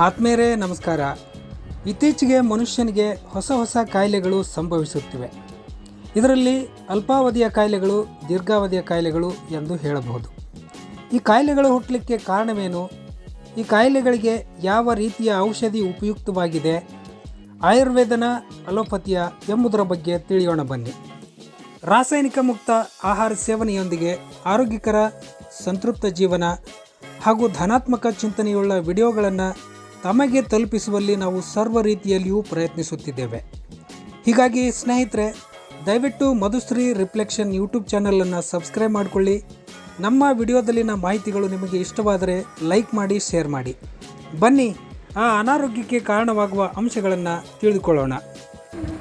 ಆತ್ಮೇರೇ ನಮಸ್ಕಾರ. ಇತ್ತೀಚೆಗೆ ಮನುಷ್ಯನಿಗೆ ಹೊಸ ಹೊಸ ಕಾಯಿಲೆಗಳು ಸಂಭವಿಸುತ್ತಿವೆ. ಇದರಲ್ಲಿ ಅಲ್ಪಾವಧಿಯ ಕಾಯಿಲೆಗಳು, ದೀರ್ಘಾವಧಿಯ ಕಾಯಿಲೆಗಳು ಎಂದು ಹೇಳಬಹುದು. ಈ ಕಾಯಿಲೆಗಳು ಹುಟ್ಟಲಿಕ್ಕೆ ಕಾರಣವೇನು? ಈ ಕಾಯಿಲೆಗಳಿಗೆ ಯಾವ ರೀತಿಯ ಔಷಧಿ ಉಪಯುಕ್ತವಾಗಿದೆ? ಆಯುರ್ವೇದನ ಅಲೋಪತಿಯ ಎಂಬುದರ ಬಗ್ಗೆ ತಿಳಿಯೋಣ ಬನ್ನಿ. ರಾಸಾಯನಿಕ ಮುಕ್ತ ಆಹಾರ ಸೇವನೆಯೊಂದಿಗೆ ಆರೋಗ್ಯಕರ, ಸಂತೃಪ್ತ ಜೀವನ ಹಾಗೂ ಧನಾತ್ಮಕ ಚಿಂತನೆಯುಳ್ಳ ವಿಡಿಯೋಗಳನ್ನು ತಮಗೆ ತಲುಪಿಸುವಲ್ಲಿ ನಾವು ಸರ್ವ ರೀತಿಯಲ್ಲಿಯೂ ಪ್ರಯತ್ನಿಸುತ್ತಿದ್ದೇವೆ. ಹೀಗಾಗಿ ಸ್ನೇಹಿತರೆ, ದಯವಿಟ್ಟು ಮಧುಶ್ರೀ ರಿಫ್ಲೆಕ್ಷನ್ ಯೂಟ್ಯೂಬ್ ಚಾನಲನ್ನು ಸಬ್ಸ್ಕ್ರೈಬ್ ಮಾಡಿಕೊಳ್ಳಿ. ನಮ್ಮ ವಿಡಿಯೋದಲ್ಲಿನ ಮಾಹಿತಿಗಳು ನಿಮಗೆ ಇಷ್ಟವಾದರೆ ಲೈಕ್ ಮಾಡಿ, ಶೇರ್ ಮಾಡಿ. ಬನ್ನಿ, ಆ ಅನಾರೋಗ್ಯಕ್ಕೆ ಕಾರಣವಾಗುವ ಅಂಶಗಳನ್ನು ತಿಳಿದುಕೊಳ್ಳೋಣ.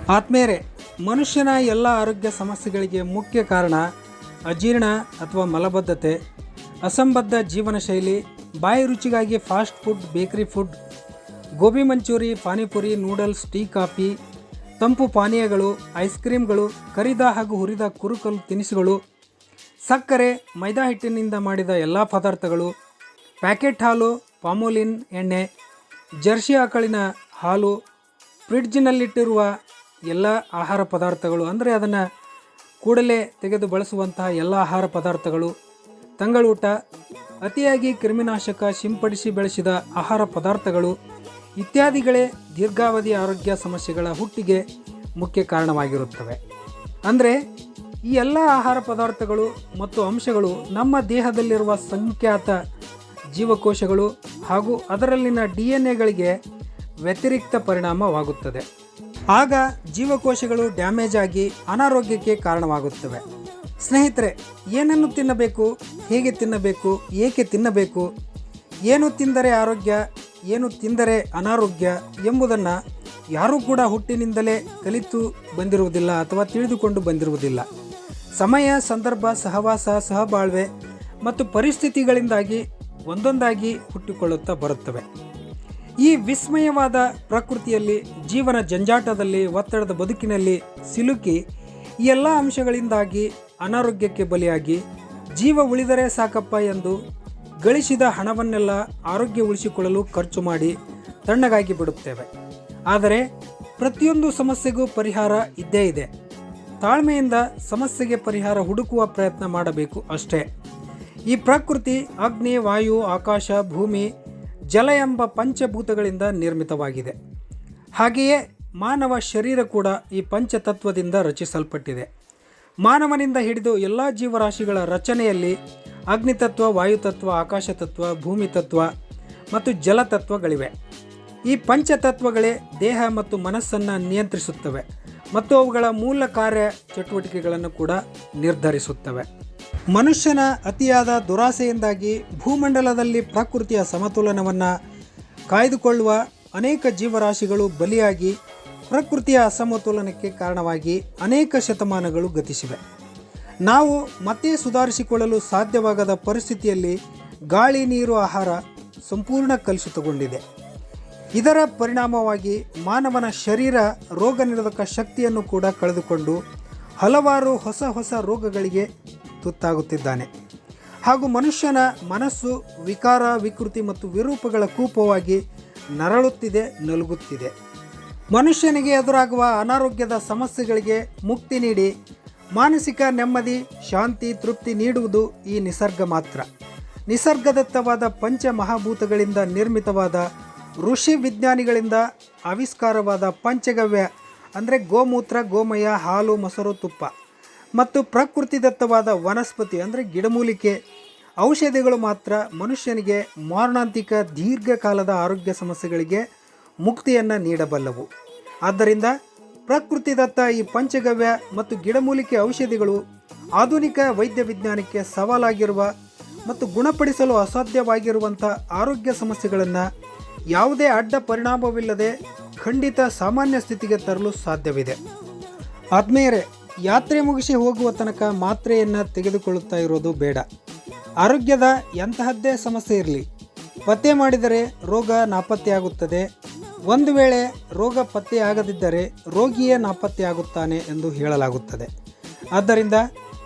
ಆತ್ಮೇರೆ ಮನುಷ್ಯನ ಎಲ್ಲ ಆರೋಗ್ಯ ಸಮಸ್ಯೆಗಳಿಗೆ ಮುಖ್ಯ ಕಾರಣ ಅಜೀರ್ಣ ಅಥವಾ ಮಲಬದ್ಧತೆ, ಅಸಂಬದ್ಧ ಜೀವನ ಶೈಲಿ ಬಾಯಿ ರುಚಿಗಾಗಿ fast food, bakery food gobi manchurian, panipuri, noodles, tea, coffee, ತಂಪು ಪಾನೀಯಗಳು, ಐಸ್ ಕ್ರೀಮ್ಗಳು, ಕರಿದ ಹಾಗೂ ಹುರಿದ ಕುರುಕಲು ತಿನಿಸುಗಳು, ಸಕ್ಕರೆ, ಮೈದಾ ಹಿಟ್ಟಿನಿಂದ ಮಾಡಿದ ಎಲ್ಲ ಪದಾರ್ಥಗಳು, ಪ್ಯಾಕೆಟ್ ಹಾಲು, ಪಾಮೋಲಿನ್ ಎಣ್ಣೆ, ಜರ್ಸಿ ಆಕಳಿನ ಹಾಲು, ಫ್ರಿಡ್ಜ್ನಲ್ಲಿಟ್ಟಿರುವ ಎಲ್ಲ ಆಹಾರ ಪದಾರ್ಥಗಳು, ಅಂದರೆ ಅದನ್ನು ಕೂಡಲೇ ತೆಗೆದು ಬಳಸುವಂತಹ ಎಲ್ಲ ಆಹಾರ ಪದಾರ್ಥಗಳು, ತಂಗಳೂಟ, ಅತಿಯಾಗಿ ಕ್ರಿಮಿನಾಶಕ ಸಿಂಪಡಿಸಿ ಬೆಳೆಸಿದ ಆಹಾರ ಪದಾರ್ಥಗಳು ಇತ್ಯಾದಿಗಳೇ ದೀರ್ಘಾವಧಿ ಆರೋಗ್ಯ ಸಮಸ್ಯೆಗಳ ಹುಟ್ಟಿಗೆ ಮುಖ್ಯ ಕಾರಣವಾಗಿರುತ್ತವೆ. ಅಂದರೆ, ಈ ಎಲ್ಲ ಆಹಾರ ಪದಾರ್ಥಗಳು ಮತ್ತು ಅಂಶಗಳು ನಮ್ಮ ದೇಹದಲ್ಲಿರುವ ಸಂಖ್ಯಾತ ಜೀವಕೋಶಗಳು ಹಾಗೂ ಅದರಲ್ಲಿನ ಡಿ ಎನ್ ಎಗಳಿಗೆ ವ್ಯತಿರಿಕ್ತ ಪರಿಣಾಮವಾಗುತ್ತದೆ. ಆಗ ಜೀವಕೋಶಗಳು ಡ್ಯಾಮೇಜ್ ಆಗಿ ಅನಾರೋಗ್ಯಕ್ಕೆ ಕಾರಣವಾಗುತ್ತವೆ. ಸ್ನೇಹಿತರೆ, ಏನನ್ನು ತಿನ್ನಬೇಕು, ಹೇಗೆ ತಿನ್ನಬೇಕು, ಏಕೆ ತಿನ್ನಬೇಕು, ಏನು ತಿಂದರೆ ಆರೋಗ್ಯ ಏನು ತಿಂದರೆ ಅನಾರೋಗ್ಯ ಎಂಬುದನ್ನು ಯಾರೂ ಕೂಡ ಹುಟ್ಟಿನಿಂದಲೇ ಕಲಿತು ಬಂದಿರುವುದಿಲ್ಲ ಅಥವಾ ತಿಳಿದುಕೊಂಡು ಬಂದಿರುವುದಿಲ್ಲ. ಸಮಯ, ಸಂದರ್ಭ, ಸಹವಾಸ, ಸಹಬಾಳ್ವೆ ಮತ್ತು ಪರಿಸ್ಥಿತಿಗಳಿಂದಾಗಿ ಒಂದೊಂದಾಗಿ ಹುಟ್ಟಿಕೊಳ್ಳುತ್ತಾ ಬರುತ್ತವೆ. ಈ ವಿಸ್ಮಯವಾದ ಪ್ರಕೃತಿಯಲ್ಲಿ, ಜೀವನ ಜಂಜಾಟದಲ್ಲಿ, ಒತ್ತಡದ ಬದುಕಿನಲ್ಲಿ ಸಿಲುಕಿ ಈ ಎಲ್ಲ ಅಂಶಗಳಿಂದಾಗಿ ಅನಾರೋಗ್ಯಕ್ಕೆ ಬಲಿಯಾಗಿ ಜೀವ ಉಳಿದರೆ ಸಾಕಪ್ಪ ಎಂದು ಗಳಿಸಿದ ಹಣವನ್ನೆಲ್ಲ ಆರೋಗ್ಯ ಉಳಿಸಿಕೊಳ್ಳಲು ಖರ್ಚು ಮಾಡಿ ತಣ್ಣಗಾಗಿ ಬಿಡುತ್ತೇವೆ. ಆದರೆ ಪ್ರತಿಯೊಂದು ಸಮಸ್ಯೆಗೂ ಪರಿಹಾರ ಇದ್ದೇ ಇದೆ. ತಾಳ್ಮೆಯಿಂದ ಸಮಸ್ಯೆಗೆ ಪರಿಹಾರ ಹುಡುಕುವ ಪ್ರಯತ್ನ ಮಾಡಬೇಕು ಅಷ್ಟೇ. ಈ ಪ್ರಕೃತಿ, ಅಗ್ನಿ, ವಾಯು, ಆಕಾಶ, ಭೂಮಿ, ಜಲ ಎಂಬ ಪಂಚಭೂತಗಳಿಂದ ನಿರ್ಮಿತವಾಗಿದೆ. ಹಾಗೆಯೇ ಮಾನವ ಶರೀರ ಕೂಡ ಈ ಪಂಚತತ್ವದಿಂದ ರಚಿಸಲ್ಪಟ್ಟಿದೆ. ಮಾನವನಿಂದ ಹಿಡಿದು ಎಲ್ಲ ಜೀವರಾಶಿಗಳ ರಚನೆಯಲ್ಲಿ ಅಗ್ನಿತತ್ವ, ವಾಯುತತ್ವ ಆಕಾಶ ತತ್ವ ಭೂಮಿ ತತ್ವ ಮತ್ತು ಜಲತತ್ವಗಳಿವೆ. ಈ ಪಂಚತತ್ವಗಳೇ ದೇಹ ಮತ್ತು ಮನಸ್ಸನ್ನು ನಿಯಂತ್ರಿಸುತ್ತವೆ ಮತ್ತು ಅವುಗಳ ಮೂಲ ಕಾರ್ಯ ಚಟುವಟಿಕೆಗಳನ್ನು ಕೂಡ ನಿರ್ಧರಿಸುತ್ತವೆ. ಮನುಷ್ಯನ ಅತಿಯಾದ ದುರಾಸೆಯಿಂದಾಗಿ ಭೂಮಂಡಲದಲ್ಲಿ ಪ್ರಕೃತಿಯ ಸಮತೋಲನವನ್ನು ಕಾಯ್ದುಕೊಳ್ಳುವ ಅನೇಕ ಜೀವರಾಶಿಗಳು ಬಲಿಯಾಗಿ ಪ್ರಕೃತಿಯ ಅಸಮತೋಲನಕ್ಕೆ ಕಾರಣವಾಗಿ ಅನೇಕ ಶತಮಾನಗಳು ಗತಿಸಿವೆ. ನಾವು ಮತ್ತೆ ಸುಧಾರಿಸಿಕೊಳ್ಳಲು ಸಾಧ್ಯವಾಗದ ಪರಿಸ್ಥಿತಿಯಲ್ಲಿ ಗಾಳಿ ನೀರು ಆಹಾರ ಸಂಪೂರ್ಣ ಕಲುಷಿತಗೊಂಡಿದೆ. ಇದರ ಪರಿಣಾಮವಾಗಿ ಮಾನವನ ಶರೀರ ರೋಗ ನಿರೋಧಕ ಶಕ್ತಿಯನ್ನು ಕೂಡ ಕಳೆದುಕೊಂಡು ಹಲವಾರು ಹೊಸ ಹೊಸ ರೋಗಗಳಿಗೆ ತುತ್ತಾಗುತ್ತಿದ್ದಾನೆ. ಹಾಗೂ ಮನುಷ್ಯನ ಮನಸ್ಸು ವಿಕಾರ, ವಿಕೃತಿ ಮತ್ತು ವಿರೂಪಗಳ ಕೂಪವಾಗಿ ನರಳುತ್ತಿದೆ, ನಲುಗುತ್ತಿದೆ. ಮನುಷ್ಯನಿಗೆ ಎದುರಾಗುವ ಅನಾರೋಗ್ಯದ ಸಮಸ್ಯೆಗಳಿಗೆ ಮುಕ್ತಿ ನೀಡಿ ಮಾನಸಿಕ ನೆಮ್ಮದಿ, ಶಾಂತಿ, ತೃಪ್ತಿ ನೀಡುವುದು ಈ ನಿಸರ್ಗ ಮಾತ್ರ. ನಿಸರ್ಗದತ್ತವಾದ ಪಂಚ ಮಹಾಭೂತಗಳಿಂದ ನಿರ್ಮಿತವಾದ ಋಷಿ ವಿಜ್ಞಾನಿಗಳಿಂದ ಆವಿಷ್ಕಾರವಾದ ಪಂಚಗವ್ಯ, ಅಂದರೆ ಗೋಮೂತ್ರ, ಗೋಮಯ, ಹಾಲು, ಮೊಸರು, ತುಪ್ಪ. ಮತ್ತು ಪ್ರಕೃತಿದತ್ತವಾದ ವನಸ್ಪತಿ, ಅಂದರೆ ಗಿಡಮೂಲಿಕೆ. ಔಷಧಿಗಳು ಮಾತ್ರ ಮನುಷ್ಯನಿಗೆ ಮಾರಣಾಂತಿಕ ದೀರ್ಘಕಾಲದ ಆರೋಗ್ಯ ಸಮಸ್ಯೆಗಳಿಗೆ ಮುಕ್ತಿಯನ್ನು ನೀಡಬಲ್ಲವು. ಆದ್ದರಿಂದ ಪ್ರಕೃತಿದತ್ತ ಈ ಪಂಚಗವ್ಯ ಮತ್ತು ಗಿಡಮೂಲಿಕೆ ಔಷಧಿಗಳು ಆಧುನಿಕ ವೈದ್ಯ ವಿಜ್ಞಾನಕ್ಕೆ ಸವಾಲಾಗಿರುವ ಮತ್ತು ಗುಣಪಡಿಸಲು ಅಸಾಧ್ಯವಾಗಿರುವಂಥ ಆರೋಗ್ಯ ಸಮಸ್ಯೆಗಳನ್ನು ಯಾವುದೇ ಅಡ್ಡ ಪರಿಣಾಮವಿಲ್ಲದೆ ಖಂಡಿತ ಸಾಮಾನ್ಯ ಸ್ಥಿತಿಗೆ ತರಲು ಸಾಧ್ಯವಿದೆ. ಆದ್ಮೇಲೆ ಯಾತ್ರೆ ಮುಗಿಸಿ ಹೋಗುವ ತನಕ ಮಾತ್ರೆಯನ್ನು ತೆಗೆದುಕೊಳ್ಳುತ್ತಾ ಇರೋದು ಬೇಡ. ಆರೋಗ್ಯದ ಎಂತಹದ್ದೇ ಸಮಸ್ಯೆ ಇರಲಿ. ಪತ್ತೆ ಮಾಡಿದರೆ ರೋಗ ನಾಪತ್ತೆಯಾಗುತ್ತದೆ. ಒಂದು ವೇಳೆ ರೋಗ ಪತ್ತೆಯಾಗದಿದ್ದರೆ ರೋಗಿಯೇ ನಾಪತ್ತೆಯಾಗುತ್ತಾನೆ ಎಂದು ಹೇಳಲಾಗುತ್ತದೆ. ಆದ್ದರಿಂದ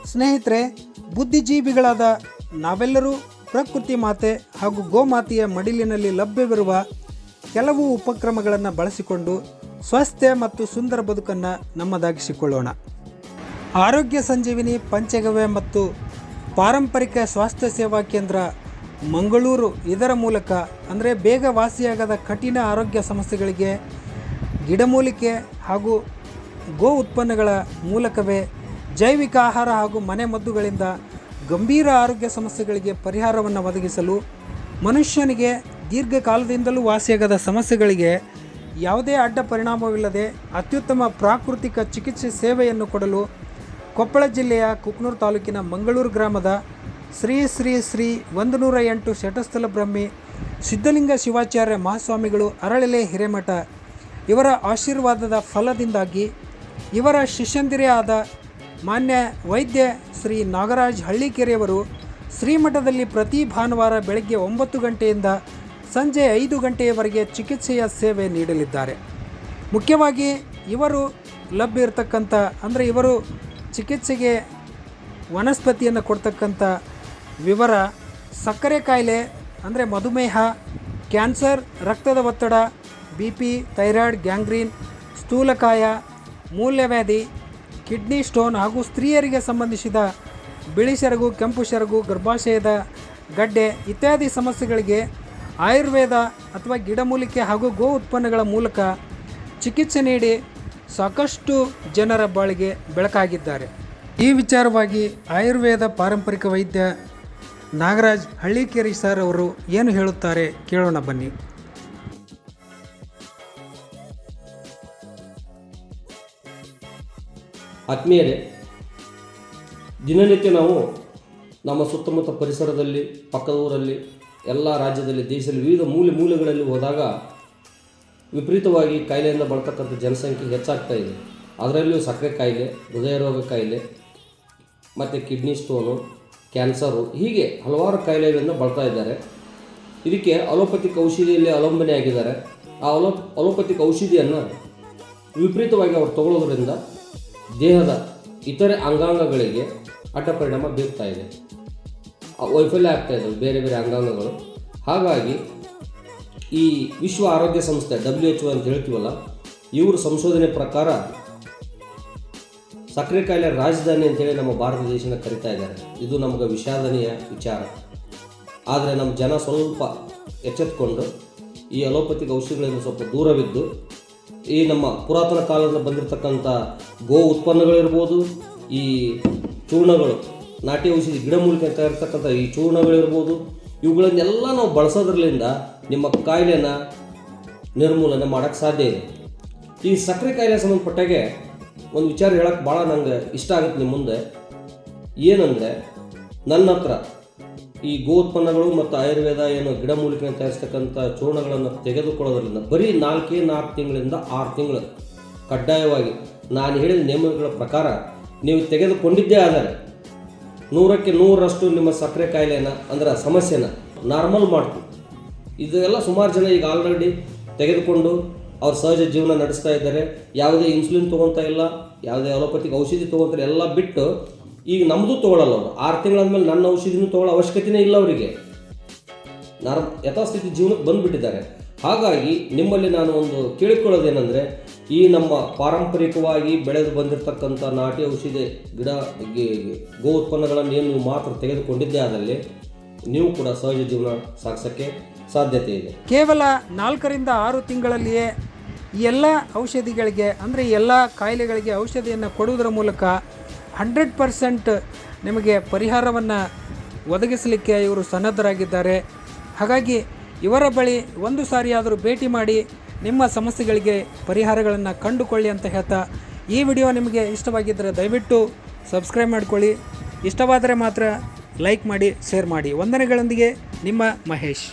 ಸ್ನೇಹಿತರೆ, ಬುದ್ಧಿಜೀವಿಗಳಾದ ನಾವೆಲ್ಲರೂ ಪ್ರಕೃತಿ ಮಾತೆ ಹಾಗೂ ಗೋಮಾತೆಯ ಮಡಿಲಿನಲ್ಲಿ ಲಭ್ಯವಿರುವ ಕೆಲವು ಉಪಕ್ರಮಗಳನ್ನು ಬಳಸಿಕೊಂಡು ಸ್ವಸ್ಥ ಮತ್ತು ಸುಂದರ ಬದುಕನ್ನು ನಮ್ಮದಾಗಿಸಿಕೊಳ್ಳೋಣ. ಆರೋಗ್ಯ ಸಂಜೀವಿನಿ, ಪಂಚಗವ್ಯ ಮತ್ತು ಪಾರಂಪರಿಕ ಸ್ವಾಸ್ಥ್ಯ ಸೇವಾ ಕೇಂದ್ರ ಮಂಗಳೂರು ಇದರ ಮೂಲಕ, ಅಂದರೆ ಬೇಗ ವಾಸಿಯಾಗದ ಕಠಿಣ ಆರೋಗ್ಯ ಸಮಸ್ಯೆಗಳಿಗೆ ಗಿಡಮೂಲಿಕೆ ಹಾಗೂ ಗೋ ಉತ್ಪನ್ನಗಳ ಮೂಲಕವೇ ಜೈವಿಕ ಆಹಾರ ಹಾಗೂ ಮನೆ ಮದ್ದುಗಳಿಂದ ಗಂಭೀರ ಆರೋಗ್ಯ ಸಮಸ್ಯೆಗಳಿಗೆ ಪರಿಹಾರವನ್ನು ಒದಗಿಸಲು ಮನುಷ್ಯನಿಗೆ ದೀರ್ಘಕಾಲದಿಂದಲೂ ವಾಸಿಯಾಗದ ಸಮಸ್ಯೆಗಳಿಗೆ ಯಾವುದೇ ಅಡ್ಡ ಪರಿಣಾಮವಿಲ್ಲದೆ ಅತ್ಯುತ್ತಮ ಪ್ರಾಕೃತಿಕ ಚಿಕಿತ್ಸೆ ಸೇವೆಯನ್ನು ಕೊಡಲು ಕೊಪ್ಪಳ ಜಿಲ್ಲೆಯ ಕುಕ್ನೂರು ತಾಲೂಕಿನ ಮಂಗಳೂರು ಗ್ರಾಮದ ಶ್ರೀ ಶ್ರೀ ಶ್ರೀ ಒಂದು ನೂರ ಎಂಟು ಶಟಸ್ಥಲ ಬ್ರಹ್ಮಿ ಸಿದ್ಧಲಿಂಗ ಶಿವಾಚಾರ್ಯ ಮಹಾಸ್ವಾಮಿಗಳು ಅರಳಲೆ ಹಿರೇಮಠ. ಇವರ ಆಶೀರ್ವಾದದ ಫಲದಿಂದಾಗಿ ಇವರ ಶಿಷ್ಯಂದಿರೇ ಆದ ಮಾನ್ಯ ವೈದ್ಯ ಶ್ರೀ ನಾಗರಾಜ್ ಹಳ್ಳಿಕೆರೆಯವರು ಶ್ರೀಮಠದಲ್ಲಿ ಪ್ರತಿ ಭಾನುವಾರ ಬೆಳಗ್ಗೆ ಒಂಬತ್ತು ಗಂಟೆಯಿಂದ ಸಂಜೆ ಐದು ಗಂಟೆಯವರೆಗೆ ಚಿಕಿತ್ಸೆಯ ಸೇವೆ ನೀಡಲಿದ್ದಾರೆ. ಮುಖ್ಯವಾಗಿ ಇವರು ಲಭ್ಯ ಇರತಕ್ಕಂಥ, ಅಂದರೆ ಇವರು ಚಿಕಿತ್ಸೆಗೆ ವನಸ್ಪತಿಯನ್ನು ಕೊಡ್ತಕ್ಕಂಥ ವಿವರ, ಸಕ್ಕರೆ ಕಾಯಿಲೆ, ಅಂದರೆ ಮಧುಮೇಹ, ಕ್ಯಾನ್ಸರ್, ರಕ್ತದ ಒತ್ತಡ, ಬಿ ಪಿ, ಥೈರಾಯ್ಡ್, ಗ್ಯಾಂಗ್ರೀನ್, ಸ್ಥೂಲಕಾಯ, ಮೂಲ್ಯವ್ಯಾಧಿ, ಕಿಡ್ನಿ ಸ್ಟೋನ್ ಹಾಗೂ ಸ್ತ್ರೀಯರಿಗೆ ಸಂಬಂಧಿಸಿದ ಬಿಳಿ ಸೆರಗು ಕೆಂಪು ಸೆರಗು ಗರ್ಭಾಶಯದ ಗಡ್ಡೆ ಇತ್ಯಾದಿ ಸಮಸ್ಯೆಗಳಿಗೆ ಆಯುರ್ವೇದ ಅಥವಾ ಗಿಡಮೂಲಿಕೆ ಹಾಗೂ ಗೋ ಉತ್ಪನ್ನಗಳ ಮೂಲಕ ಚಿಕಿತ್ಸೆ ನೀಡಿ ಸಾಕಷ್ಟು ಜನರ ಬಾಳಿಗೆ ಬೆಳಕಾಗಿದ್ದಾರೆ. ಈ ವಿಚಾರವಾಗಿ ಆಯುರ್ವೇದ ಪಾರಂಪರಿಕ ವೈದ್ಯ ನಾಗರಾಜ್ ಹಳ್ಳಿಕೇರಿ ಸರ್ ಅವರು ಏನು ಹೇಳುತ್ತಾರೆ ಕೇಳೋಣ ಬನ್ನಿ. ಆತ್ಮೀಯರೇ, ದಿನನಿತ್ಯ ನಾವು ನಮ್ಮ ಸುತ್ತಮುತ್ತ ಪರಿಸರದಲ್ಲಿ ಪಕ್ಕದ ಊರಲ್ಲಿ ಎಲ್ಲ ರಾಜ್ಯದಲ್ಲಿ, ದೇಶದಲ್ಲಿ ವಿವಿಧ ಮೂಲೆ ಮೂಲೆಗಳಲ್ಲಿ ಹೋದಾಗ ವಿಪರೀತವಾಗಿ ಕಾಯಿಲೆಯಿಂದ ಬಳತಕ್ಕಂಥ ಜನಸಂಖ್ಯೆ ಹೆಚ್ಚಾಗ್ತಾ ಇದೆ. ಅದರಲ್ಲಿಯೂ ಸಕ್ಕರೆ ಕಾಯಿಲೆ, ಹೃದಯ ರೋಗ ಕಾಯಿಲೆ, ಮತ್ತು ಕಿಡ್ನಿ ಸ್ಟೋನು ಕ್ಯಾನ್ಸರು. ಹೀಗೆ ಹಲವಾರು ಕಾಯಿಲೆಗಳನ್ನು ಬಳ್ತಾ ಇದ್ದಾರೆ. ಇದಕ್ಕೆ ಅಲೋಪತಿಕ್ ಔಷಧಿಯಲ್ಲಿ ಅವಲಂಬನೆ ಆಗಿದ್ದಾರೆ. ಆ ಅಲೋ ಅಲೋಪತಿಕ್ ಔಷಧಿಯನ್ನು ವಿಪರೀತವಾಗಿ ಅವರು ತಗೊಳ್ಳೋದ್ರಿಂದ ದೇಹದ ಇತರೆ ಅಂಗಾಂಗಗಳಿಗೆ ಅಡ್ಡ ಪರಿಣಾಮ ಬೀರ್ತಾ ಇದೆ. ವೈಫಲ್ಯ ಆಗ್ತಾ ಇದ್ದಾವೆ ಬೇರೆ ಬೇರೆ ಅಂಗಾಂಗಗಳು. ಹಾಗಾಗಿ ಈ ವಿಶ್ವ ಆರೋಗ್ಯ ಸಂಸ್ಥೆ ಡಬ್ಲ್ಯೂ ಎಚ್ ಅಂತ ಹೇಳ್ತೀವಲ್ಲ, ಇವರು ಸಂಶೋಧನೆ ಪ್ರಕಾರ ಸಕ್ಕರೆ ಕಾಯಿಲೆ ರಾಜಧಾನಿ ಅಂತೇಳಿ ನಮ್ಮ ಭಾರತ ದೇಶನ ಕರಿತಾ ಇದ್ದಾರೆ. ಇದು ನಮಗೆ ವಿಷಾದನೀಯ ವಿಚಾರ. ಆದರೆ ನಮ್ಮ ಜನ ಸ್ವಲ್ಪ ಎಚ್ಚೆತ್ಕೊಂಡು ಈ ಅಲೋಪತಿಕ್ ಔಷಧಿಗಳಿಂದ ಸ್ವಲ್ಪ ದೂರವಿದ್ದು, ಈ ನಮ್ಮ ಪುರಾತನ ಕಾಲದಿಂದ ಬಂದಿರತಕ್ಕಂಥ ಗೋ ಉತ್ಪನ್ನಗಳಿರ್ಬೋದು, ಈ ಚೂರ್ಣಗಳು, ನಾಟಿ ಔಷಧಿ ಗಿಡಮೂಲಿಕೆ ಅಂತ ಇರ್ತಕ್ಕಂಥ ಈ ಚೂರ್ಣಗಳಿರ್ಬೋದು, ಇವುಗಳನ್ನೆಲ್ಲ ನಾವು ಬಳಸೋದ್ರಲ್ಲಿಂದ ನಿಮ್ಮ ಕಾಯಿಲೆನ ನಿರ್ಮೂಲನೆ ಮಾಡೋಕ್ಕೆ ಸಾಧ್ಯ ಇದೆ. ಈ ಸಕ್ಕರೆ ಕಾಯಿಲೆ ಸಂಬಂಧಪಟ್ಟಾಗೆ ಒಂದು ವಿಚಾರ ಹೇಳಕ್ಕೆ ಭಾಳ ನಂಗೆ ಇಷ್ಟ ಆಗುತ್ತೆ ನಿಮ್ಮ ಮುಂದೆ. ಏನಂದರೆ, ನನ್ನ ಹತ್ರ ಈ ಗೋ ಉತ್ಪನ್ನಗಳು ಮತ್ತು ಆಯುರ್ವೇದ ಏನು ಗಿಡಮೂಲಿಕೆಯನ್ನು ತಯಾರಿಸ್ತಕ್ಕಂಥ ಚೂರ್ಣಗಳನ್ನು ತೆಗೆದುಕೊಳ್ಳೋದ್ರಿಂದ, ಬರೀ ನಾಲ್ಕೇ ನಾಲ್ಕು ತಿಂಗಳಿಂದ ಆರು ತಿಂಗಳು ಕಡ್ಡಾಯವಾಗಿ ನಾನು ಹೇಳಿದ ನಿಯಮಗಳ ಪ್ರಕಾರ ನೀವು ತೆಗೆದುಕೊಂಡಿದ್ದೇ ಆದರೆ, ನೂರಕ್ಕೆ ನೂರರಷ್ಟು ನಿಮ್ಮ ಸಕ್ಕರೆ ಕಾಯಿಲೆನ ಅಂದ್ರೆ ಸಮಸ್ಯೆನ ನಾರ್ಮಲ್ ಮಾಡ್ತೀವಿ. ಇದೆಲ್ಲ ಸುಮಾರು ಜನ ಈಗ ಆಲ್ರೆಡಿ ತೆಗೆದುಕೊಂಡು ಅವ್ರ ಸಹಜ ಜೀವನ ನಡೆಸ್ತಾ ಇದ್ದಾರೆ. ಯಾವುದೇ ಇನ್ಸುಲಿನ್ ತೊಗೊತಾ ಇಲ್ಲ, ಯಾವುದೇ ಅಲೋಪತಿಕ್ ಔಷಧಿ ತೊಗೊತಾರೆ ಎಲ್ಲ ಬಿಟ್ಟು ಈಗ ನಮ್ಮದು ತೊಗೊಳಲ್ಲ ಅವರು. ಆರು ತಿಂಗಳಾದ್ಮೇಲೆ ನನ್ನ ಔಷಧಿನೂ ತೊಗೊಳ್ಳೋ ಅವಶ್ಯಕತೆಯೇ ಇಲ್ಲ ಅವರಿಗೆ. ನಾರ್ ಯಥಾಸ್ಥಿತಿ ಜೀವನಕ್ಕೆ ಬಂದುಬಿಟ್ಟಿದ್ದಾರೆ. ಹಾಗಾಗಿ ನಿಮ್ಮಲ್ಲಿ ನಾನು ಒಂದು ಕೇಳಿಕೊಳ್ಳೋದೇನೆಂದರೆ, ಈ ನಮ್ಮ ಪಾರಂಪರಿಕವಾಗಿ ಬೆಳೆದು ಬಂದಿರತಕ್ಕಂಥ ನಾಟಿ ಔಷಧಿ ಗಿಡ, ಗಿ- ಉತ್ಪನ್ನಗಳನ್ನು ಏನು ಮಾತ್ರ ತೆಗೆದುಕೊಂಡಿದ್ದೇ ಆದಲ್ಲಿ ನೀವು ಕೂಡ ಸಹಜ ಜೀವನ ಸಾಗಿಸೋಕ್ಕೆ ಸಾಧ್ಯತೆ ಇದೆ. ಕೇವಲ ನಾಲ್ಕರಿಂದ ಆರು ತಿಂಗಳಲ್ಲಿಯೇ ಈ ಎಲ್ಲ ಔಷಧಿಗಳಿಗೆ, ಅಂದರೆ ಎಲ್ಲ ಕಾಯಿಲೆಗಳಿಗೆ ಔಷಧಿಯನ್ನು ಕೊಡುವುದರ ಮೂಲಕ ಹಂಡ್ರೆಡ್ ಪರ್ಸೆಂಟ್ ನಿಮಗೆ ಪರಿಹಾರವನ್ನು ಒದಗಿಸಲಿಕ್ಕೆ ಇವರು ಸನ್ನದ್ಧರಾಗಿದ್ದಾರೆ. ಹಾಗಾಗಿ ಇವರ ಬಳಿ ಒಂದು ಸಾರಿಯಾದರೂ ಭೇಟಿ ಮಾಡಿ ನಿಮ್ಮ ಸಮಸ್ಯೆಗಳಿಗೆ ಪರಿಹಾರಗಳನ್ನು ಕಂಡುಕೊಳ್ಳಿ ಅಂತ ಹೇಳ್ತಾ ಈ ವಿಡಿಯೋ ನಿಮಗೆ ಇಷ್ಟವಾಗಿದ್ದರೆ ದಯವಿಟ್ಟು ಸಬ್ಸ್ಕ್ರೈಬ್ ಮಾಡಿಕೊಳ್ಳಿ. ಇಷ್ಟವಾದರೆ ಮಾತ್ರ ಲೈಕ್ ಮಾಡಿ, ಶೇರ್ ಮಾಡಿ. ವಂದನೆಗಳೊಂದಿಗೆ ನಿಮ್ಮ ಮಹೇಶ್.